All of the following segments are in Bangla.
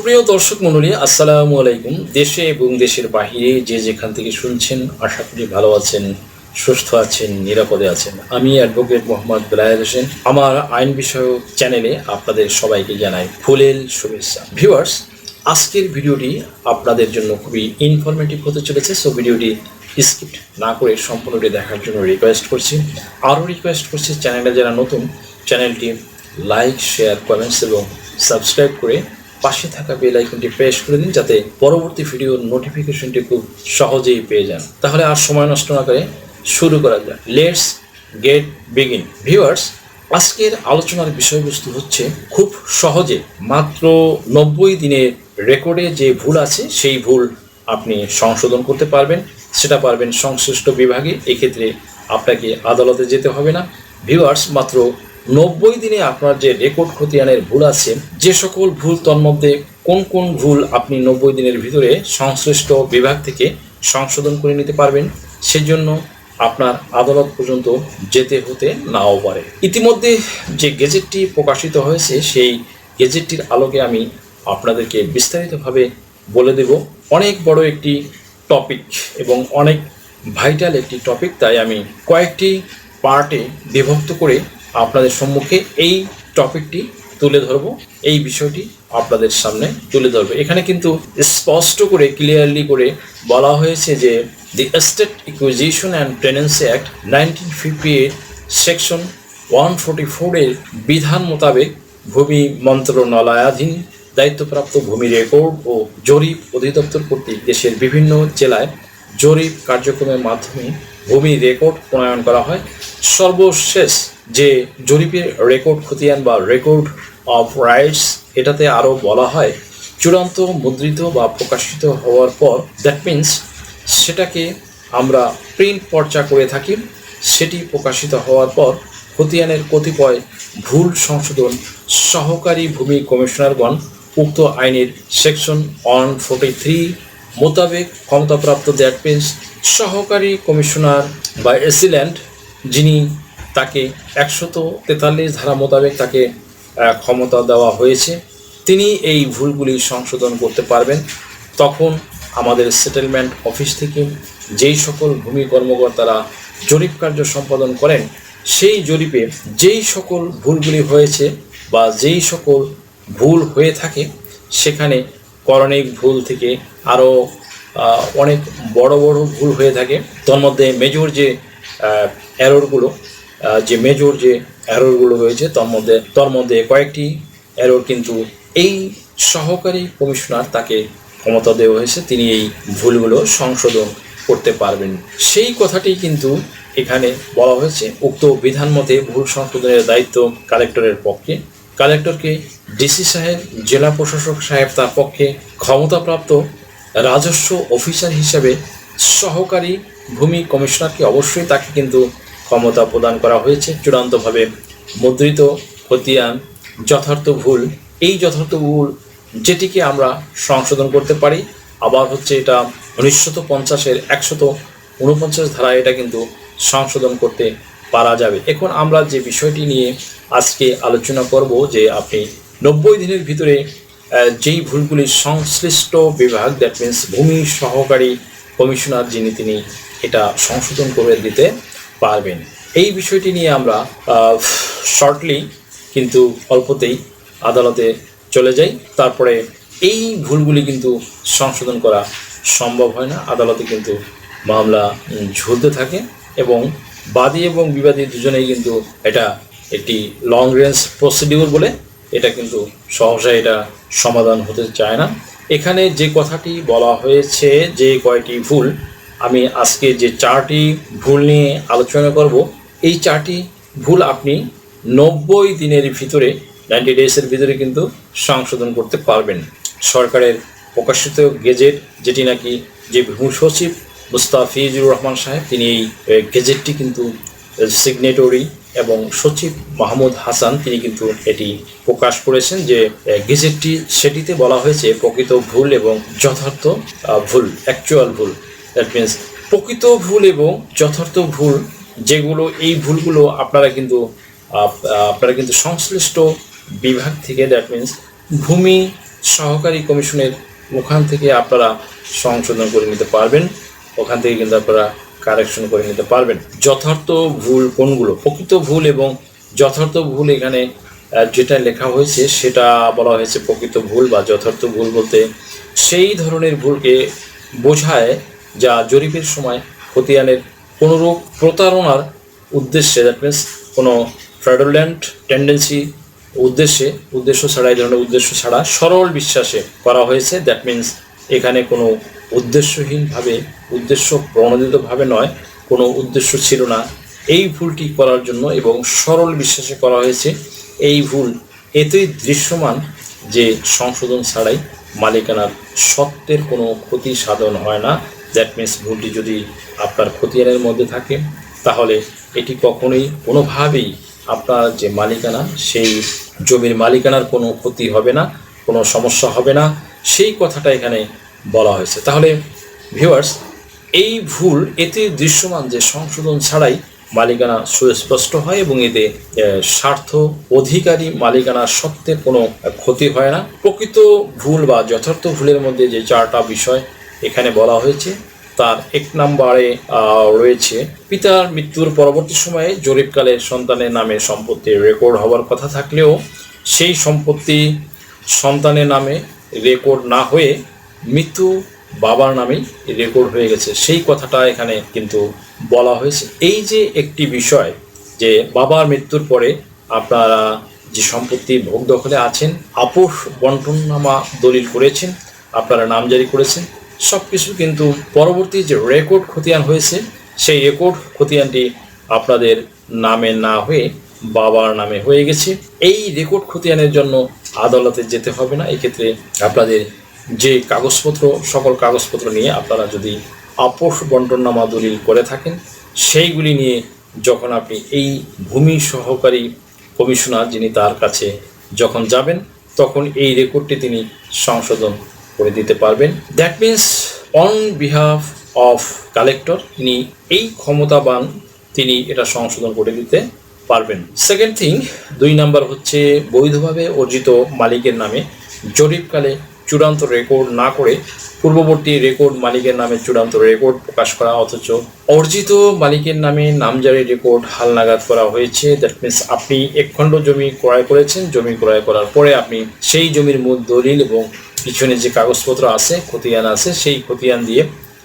সুপ্রিয় দর্শক মণ্ডলী, আসসালামু আলাইকুম। দেশে এবং দেশের বাহিরে যে যেখান থেকে শুনছেন, আশা করি ভালো আছেন, সুস্থ আছেন, নিরাপদে আছেন। আমি অ্যাডভোকেট মোহাম্মদ বেলায়ের হোসেন। আমার আইন বিষয়ক চ্যানেলে আপনাদের সবাইকে জানাই ফুলেল শুভেচ্ছা। ভিউয়ার্স, আজকের ভিডিওটি আপনাদের জন্য খুবই ইনফরমেটিভ হতে চলেছে সো ভিডিওটি স্কিপ না করে সম্পূর্ণটি দেখার জন্য রিকোয়েস্ট করছি। আরও রিকোয়েস্ট করছি, চ্যানেলে যারা নতুন, চ্যানেলটি লাইক শেয়ার কমেন্টস এবং সাবস্ক্রাইব করে পাশে থাকা বেল আইকনটি প্রেস করে দিন যাতে পরবর্তী ভিডিওর নোটিফিকেশনটি খুব সহজেই পেয়ে যান। তাহলে আর সময় নষ্ট না করে শুরু করা যাক। লেটস গেট বিগিন ভিউয়ার্স আজকের আলোচনার বিষয়বস্তু হচ্ছে খুব সহজে মাত্র নব্বই দিনের রেকর্ডে যে ভুল আছে, সেই ভুল আপনি সংশোধন করতে পারবেন। সেটা পারবেন সংশ্লিষ্ট বিভাগে। এক্ষেত্রে আপনাকে আদালতে যেতে হবে না। ভিউয়ার্স মাত্র নব্বই দিনে আপনার যে রেকর্ড খতিয়ানের ভুল আছে, যে সকল ভুল তন্মধ্যে কোন কোন ভুল আপনি নব্বই দিনের ভিতরে সংশ্লিষ্ট বিভাগ থেকে সংশোধন করে নিতে পারবেন, সেজন্য আপনার আদালত পর্যন্ত যেতে হতে নাও পারে। ইতিমধ্যে যে গেজেটটি প্রকাশিত হয়েছে, সেই গেজেটটির আলোকে আমি আপনাদেরকে বিস্তারিতভাবে বলে দেব। অনেক বড় একটি টপিক এবং অনেক ভাইটাল একটি টপিক, তাই আমি কয়েকটি পার্টে বিভক্ত করে আপনাদের সম্মুখে এই টপিকটি তুলে ধরব, এই বিষয়টি আপনাদের সামনে তুলে ধরবে। এখানে কিন্তু স্পষ্ট করে ক্লিয়ারলি করে বলা হয়েছে যে the estate acquisition and tenancy act nineteen fifty eight section one forty ফোরের বিধান মোতাবেক ভূমি মন্ত্রণালয়াধীন দায়িত্বপ্রাপ্ত ভূমি রেকর্ড ও জরিপ অধিদপ্তর কর্তৃক দেশের বিভিন্ন জেলায় জরিপ কার্যক্রমের মাধ্যমে ভূমি রেকর্ড প্রণয়ন করা হয়। সর্বশেষ যে জরিপের রেকর্ড খতিয়ান বা রেকর্ড অফ রাইটস এটাতে আরও বলা হয়, চূড়ান্ত, মুদ্রিত বা প্রকাশিত হওয়ার পর দ্যাট মিন্স সেটাকে আমরা প্রিন্ট পর্চা করে থাকি। সেটি প্রকাশিত হওয়ার পর খতিয়ানের কতিপয় ভুল সংশোধন সহকারী ভূমি কমিশনারগণ উক্ত আইনের সেকশন ওয়ান ফোর্টি থ্রি মোতাবেক ক্ষমতাপ্রাপ্ত দ্যাট মিন্স সহকারী কমিশনার বা এসিল্যান্ড যিনি তাকে একশত তেতাল্লিশ ধারা মোতাবেক তাকে ক্ষমতা দেওয়া হয়েছে। তিনি এই ভুলগুলি সংশোধন করতে পারবেন। তখন আমাদের সেটেলমেন্ট অফিস থেকে যেই সকল ভূমি কর্মকর্তারা জরিপ কার্য সম্পাদন করেন, সেই জরিপে যেই সকল ভুলগুলি হয়েছে বা যেই সকল ভুল হয়ে থাকে, সেখানে করণিক ভুল থেকে আরও অনেক বড় বড় ভুল হয়ে থাকে। তন্মধ্যে মেজর যে এররগুলো যে মেজর যে অ্যারোরগুলো রয়েছে, তার মধ্যে তার মধ্যে কয়েকটি অ্যারোর কিন্তু এই সহকারী কমিশনার তাকে ক্ষমতা দেওয়া হয়েছে। তিনি এই ভুলগুলো সংশোধন করতে পারবেন। সেই কথাটি কিন্তু এখানে বলা হয়েছে। উক্ত বিধান মতে ভুল সংশোধনের দায়িত্ব কালেক্টরের পক্ষে। কালেক্টরকে ডিসি সাহেব, জেলা প্রশাসক সাহেব তার পক্ষে ক্ষমতাপ্রাপ্ত রাজস্ব অফিসার হিসেবে সহকারী ভূমি কমিশনারকে অবশ্যই তাকে কিন্তু ক্ষমতা প্রদান করা হয়েছে। চূড়ান্তভাবে মুদ্রিত, খতিয়ান, যথার্থ ভুল, এই যথার্থ ভুল যেটিকে আমরা সংশোধন করতে পারি, আবার হচ্ছে এটা উনিশশত পঞ্চাশের একশত উনপঞ্চাশ ধারায় এটা কিন্তু সংশোধন করতে পারা যাবে। এখন আমরা যে বিষয়টি নিয়ে আজকে আলোচনা করব যে আপনি নব্বই দিনের ভিতরে যেই ভুলগুলি সংশ্লিষ্ট বিভাগ দ্যাট মিন্স ভূমি সহকারী কমিশনার যিনি তিনি এটা সংশোধন করে দিতে পারবেন। এই বিষয়টি নিয়ে আমরা শর্টলি কিন্তু অল্পতেই আদালতে চলে যাই। তারপরে এই ভুলগুলি কিন্তু সংশোধন করা সম্ভব হয় না। আদালতে কিন্তু মামলা ঝুলতে থাকে এবং বাদী এবং বিবাদী দুজনেই কিন্তু এটা একটি লং রেঞ্জ প্রসিডিউর বলে এটা কিন্তু সহসা এটা সমাধান হতে চায় না। এখানে যে কথাটি বলা হয়েছে যে কয়টি ভুল আমি আজকে যে চারটি ভুল নিয়ে আলোচনা করব, এই চারটি ভুল আপনি নব্বই দিনের ভিতরে নাইনটি ডেজের ভিতরে কিন্তু সংশোধন করতে পারবেন। সরকারের প্রকাশিত গেজেট, যেটি নাকি যে সচিব মুস্তাফিজুর রহমান সাহেব, তিনি এই গেজেটটি কিন্তু সিগনেটরি এবং সচিব মাহমুদ হাসান, তিনি কিন্তু এটি প্রকাশ করেছেন যে গেজেটটি, সেটিতে বলা হয়েছে প্রকৃত ভুল এবং যথার্থ ভুল অ্যাকচুয়াল ভুল। দ্যাট মিনস প্রকৃত ভুল এবং যথার্থ ভুল, যেগুলো এই ভুলগুলো আপনারা কিন্তু আপনারা কিন্তু সংশ্লিষ্ট বিভাগ থেকে দ্যাট মিনস ভূমি সহকারী কমিশনের ওখান থেকে আপনারা সংশোধন করে নিতে পারবেন। ওখান থেকে কিন্তু আপনারা কারেকশন করে নিতে পারবেন। যথার্থ ভুল কোনগুলো? প্রকৃত ভুল এবং যথার্থ ভুল এখানে যেটা লেখা হয়েছে, সেটা বলা হয়েছে প্রকৃত ভুল বা যথার্থ ভুল বলতে সেই ধরনের ভুলকে বোঝায় যা জরিপের সময় খতিয়ানের কোনোরূপ প্রতারণার উদ্দেশ্যে দ্যাট মিন্স কোনো ফ্র্যাডুল্যান্ট টেন্ডেন্সি উদ্দেশ্যে, উদ্দেশ্য ছাড়া, এই ধরনের উদ্দেশ্য ছাড়া সরল বিশ্বাসে করা হয়েছে। দ্যাট মিন্স এখানে কোনো উদ্দেশ্যহীনভাবে উদ্দেশ্য প্রণোদিতভাবে নয়, কোনো উদ্দেশ্য ছিল না। এই ভুলটি করার জন্য এবং সরল বিশ্বাসে করা হয়েছে। এই ভুল এতই দৃশ্যমান যে সংশোধন ছাড়াই মালিকানার সত্ত্বের কোনো ক্ষতি সাধন হয় না। দ্যাট মিন্স ভুলটি যদি আপনার খতিয়ানের মধ্যে থাকে, তাহলে এটি কখনোই কোনোভাবেই আপনার যে মালিকানা, সেই জমির মালিকানার কোনো ক্ষতি হবে না, কোনো সমস্যা হবে না। সেই কথাটা এখানে বলা হয়েছে। তাহলে ভিউয়ার্স এই ভুল, এতে দৃশ্যমান যে সংশোধন ছাড়াই মালিকানা সুস্পষ্ট হয় এবং এতে স্বার্থ অধিকারী মালিকানার সত্ত্বে কোনো ক্ষতি হয় না। প্রকৃত ভুল বা যথার্থ ভুলের মধ্যে যে চারটা বিষয় এখানে বলা হয়েছে, তার এক নম্বরে রয়েছে, পিতার মৃত্যুর পরবর্তী সময়ে জরিপকালে সন্তানের নামে সম্পত্তি রেকর্ড হওয়ার কথা থাকলেও সেই সম্পত্তি সন্তানের নামে রেকর্ড না হয়ে মৃত্যু বাবার নামেই রেকর্ড হয়ে গেছে। সেই কথাটা এখানে কিন্তু বলা হয়েছে। এই যে একটি বিষয় যে বাবার মৃত্যুর পরে আপনারা যে সম্পত্তি ভোগ দখলে আছেন, আপোষ বন্টননামা দলিল করেছেন, আপনারা নামজারি করেছেন সব কিছু কিন্তু পরবর্তী যে রেকর্ড খতিয়ান হয়েছে, সেই রেকর্ড খতিয়ানটি আপনাদের নামে না হয়ে বাবার নামে হয়ে গেছে। এই রেকর্ড খতিয়ানের জন্য আদালতে যেতে হবে না। এক্ষেত্রে আপনাদের যে কাগজপত্র, সকল কাগজপত্র নিয়ে আপনারা যদি আপোষ বন্টননামা দলিল করে থাকেন, সেইগুলি নিয়ে যখন আপনি এই ভূমি সহকারী কমিশনার যিনি তার কাছে যখন যাবেন, তখন এই রেকর্ডটি তিনি সংশোধন করে দিতে পারবেন। That means on behalf of collector তিনি এই ক্ষমতাবান তিনি এটা সংশোধন করে দিতে পারবেন। সেকেন্ড থিং দুই নাম্বার হচ্ছে, বৈধভাবে অর্জিত মালিকের নামে জরিপকালে চূড়ান্ত রেকর্ড না করে পূর্ববর্তী রেকর্ড মালিকের নামে চূড়ান্ত রেকর্ড প্রকাশ করা, অথচ অর্জিত মালিকের নামে নামজারি রেকর্ড হালনাগাদ করা হয়েছে। দ্যাট মিন্স আপনি এক খণ্ড জমি ক্রয় করেছেন, জমি ক্রয় করার পরে আপনি সেই জমির মূল দলিল এবং পিছনে যে কাগজপত্র আছে, খতিয়ান আছে, সেই খতিয়ান দিয়ে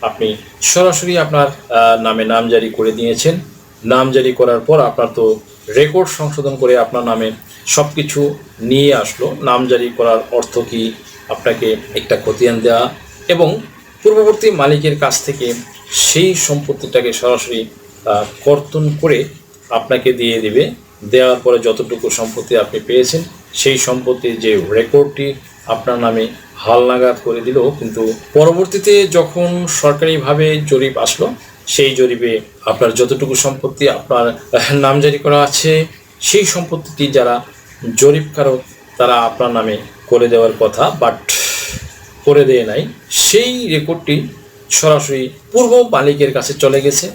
আপনি সরাসরি আপনার নামে নাম জারি করে দিয়েছেন। নাম জারি করার পর আপনার তো রেকর্ড সংশোধন করে আপনার নামে সব কিছু নিয়ে আসলো। নাম জারি করার অর্থ কি? আপনাকে একটা খতিয়ান দেওয়া এবং পূর্ববর্তী মালিকের কাছ থেকে সেই সম্পত্তিটাকে সরাসরি কর্তন করে আপনাকে দিয়ে দেবে। দেওয়ার পরে যতটুকু সম্পত্তি আপনি পেয়েছেন, সেই সম্পত্তির যে রেকর্ডটি আপনার নামে হালনাগাদ করে দিল কিন্তু পরবর্তীতে যখন সরকারিভাবে জরিপ আসলো সেই জরিপে আপনার যতটুকু সম্পত্তি আপনার আহ, নামজারি করা আছে সেই সম্পত্তিটি যারা জরিপকারক তারা আপনার নামে করে দেওয়ার কথা বাট করে দেয় নাই। সেই রেকর্ডটি সরাসরি পূর্ব মালিকের কাছে চলে গেছে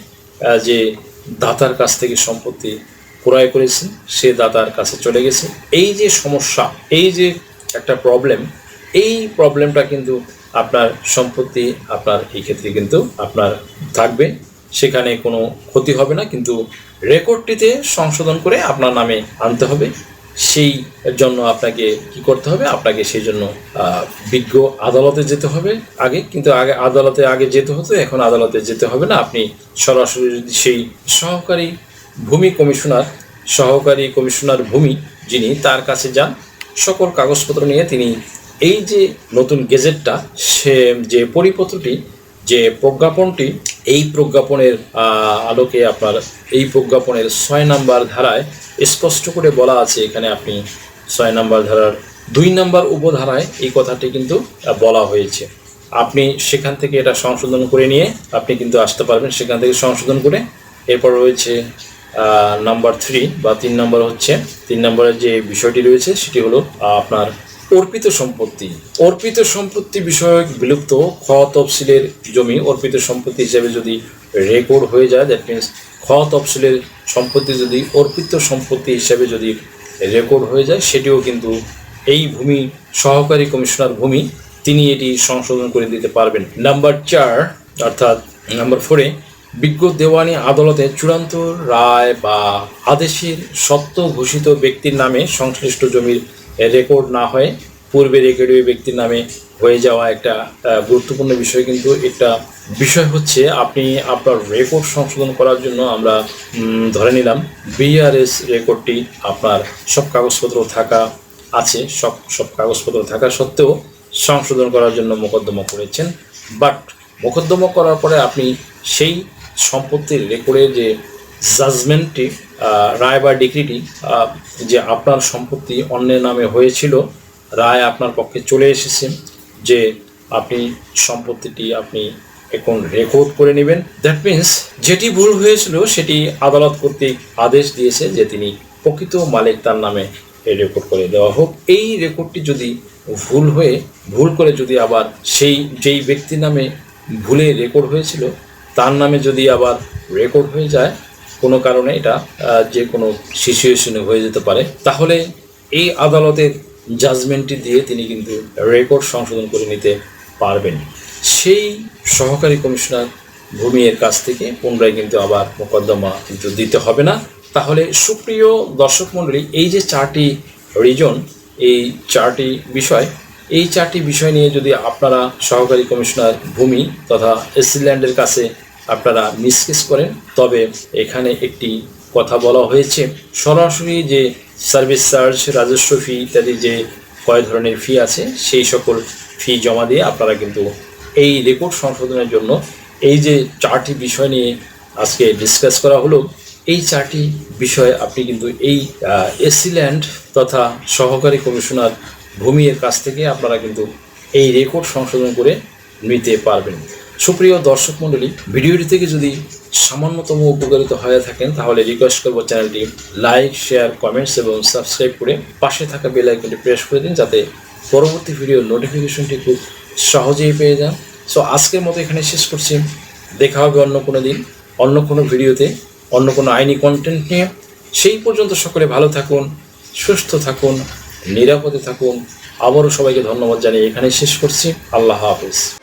যে দাতার কাছ থেকে সম্পত্তি ক্রয় করেছেন সে দাতার কাছে চলে গেছে। এই যে সমস্যা এই যে একটা প্রবলেম এই প্রবলেমটা কিন্তু আপনার সম্পত্তি, আপনার এই ক্ষেত্রে কিন্তু আপনার থাকবে। সেখানে কোনো ক্ষতি হবে না, কিন্তু রেকর্ডটিতে সংশোধন করে আপনার নামে আনতে হবে। সেই জন্য আপনাকে কি করতে হবে? আপনাকে সেই জন্য বিজ্ঞ আদালতে যেতে হবে আগে। কিন্তু আগে আদালতে আগে যেতে হতো, এখন আদালতে যেতে হবে না। আপনি সরাসরি যদি সেই সহকারী ভূমি কমিশনার, সহকারী কমিশনার ভূমি যিনি তার কাছে যান সকল কাগজপত্র নিয়ে তিনি এই যে নতুন গেজেটটা, সে যে পরিপত্রটি, যে প্রজ্ঞাপনটি, এই প্রজ্ঞাপনের আলোকে আপনার এই প্রজ্ঞাপনের ছয় নাম্বার ধারায় স্পষ্ট করে বলা আছে, এখানে আপনি ছয় নাম্বার ধারার দুই নাম্বার উপধারায় এই কথাটি কিন্তু বলা হয়েছে। আপনি সেখান থেকে এটা সংশোধন করে নিয়ে, আপনি কিন্তু আসতে পারবেন সেখান থেকে সংশোধন করে। এরপর রয়েছে নাম্বার থ্রি বা তিন নম্বর হচ্ছে। তিন নম্বরের যে বিষয়টি রয়েছে, সেটি হলো আপনার অর্পিত সম্পত্তি। অর্পিত সম্পত্তি বিষয়ক বিলুপ্ত খ তফসিলের জমি অর্পিত সম্পত্তি হিসেবে যদি রেকর্ড হয়ে যায় দ্যাট মিনস খ তফসিলের সম্পত্তি যদি অর্পিত সম্পত্তি হিসেবে যদি রেকর্ড হয়ে যায়, সেটিও কিন্তু এই ভূমি, সহকারী কমিশনার ভূমি, তিনি এটি সংশোধন করে দিতে পারবেন। নাম্বার চার, অর্থাৎ নাম্বার ফোরে বিজ্ঞ দেওয়ানি আদালতে চূড়ান্ত রায় বা আদেশের সত্য ঘোষিত ব্যক্তির নামে সংশ্লিষ্ট জমির রেকর্ড না হয়ে পূর্বে রেকর্ড ওই ব্যক্তির নামে হয়ে যাওয়া একটা গুরুত্বপূর্ণ বিষয় কিন্তু একটা বিষয় হচ্ছে আপনি আপনার রেকর্ড সংশোধন করার জন্য আমরা ধরে নিলাম বিআরএস রেকর্ডটি আপনার সব কাগজপত্র থাকা আছে, সব সব কাগজপত্র থাকা সত্ত্বেও সংশোধন করার জন্য মোকদ্দমা করেছেন। বাট মোকদ্দমা করার পরে আপনি সেই সম্পত্তির রেকর্ডের যে জাজমেন্টটি রায় বা ডিগ্রিটি যে আপনার সম্পত্তি অন্যের নামে হয়েছিল, রায় আপনার পক্ষে চলে এসেছে, যে আপনি সম্পত্তিটি আপনি এখন রেকর্ড করে নেবেন। দ্যাট মিন্স যেটি ভুল হয়েছিল, সেটি আদালত কর্তৃক আদেশ দিয়েছে যে তিনি প্রকৃত মালিক তার নামে রেকর্ড করে দেওয়া হোক। এই রেকর্ডটি যদি ভুল হয়ে, ভুল করে যদি আবার সেই, যেই ব্যক্তির নামে ভুলে রেকর্ড হয়েছিল তার নামে যদি আবার রেকর্ড হয়ে যায়, কোনো কারণে এটা যে কোনো সিচুয়েশনে হয়ে যেতে পারে, তাহলে এই আদালতের জাজমেন্টটি দিয়ে তিনি কিন্তু রেকর্ড সংশোধন করে নিতে পারবেন। সেই সহকারী কমিশনার ভূমির কাছ থেকে পুনরায় কিন্তু আবার মোকদ্দমা কিন্তু দিতে হবে না। তাহলে সুপ্রিয় দর্শক মণ্ডলী, এই যে চারটি রিজন এই চারটি বিষয় এই চারটি বিষয় নিয়ে যদি আপনারা সহকারী কমিশনার ভূমি তথা এসিল্যান্ডের কাছে আপনারা মিসকেস করেন, তবে এখানে একটি কথা বলা হয়েছে। সরাসরি যে সার্ভিস চার্জ, রাজস্ব ফি ইত্যাদি যে কয় ধরনের ফি আছে, সেই সকল ফি জমা দিয়ে আপনারা কিন্তু এই রেকর্ড সংশোধনের জন্য এই যে চারটি বিষয় নিয়ে আজকে ডিসকাস করা হলো, এই চারটি বিষয়ে আপনি কিন্তু এই এসিল্যান্ড তথা সহকারী কমিশনার ভূমির কাছ থেকে আপনারা কিন্তু এই রেকর্ড সংশোধন করে নিতে পারবেন। সুপ্রিয় দর্শক মণ্ডলী, ভিডিওটি থেকে যদি সামান্যতম উপকারিত হয়ে থাকেন, তাহলে রিকোয়েস্ট করব চ্যানেলটি লাইক শেয়ার কমেন্টস এবং সাবস্ক্রাইব করে পাশে থাকা বেল আইকনটি প্রেস করে দিন, যাতে পরবর্তী ভিডিওর নোটিফিকেশনটি খুব সহজেই পেয়ে যান। সো আজকের মতো এখানে শেষ করছি। দেখা হবে অন্য কোনো দিন, অন্য কোনো ভিডিওতে, অন্য কোনো আইনি কন্টেন্ট নিয়ে। সেই পর্যন্ত সকলে ভালো থাকুন, সুস্থ থাকুন। নিরাপদে থাকুন। আবারও সবাইকে ধন্যবাদ জানিয়ে এখানে শেষ করছি। আল্লাহ হাফিজ।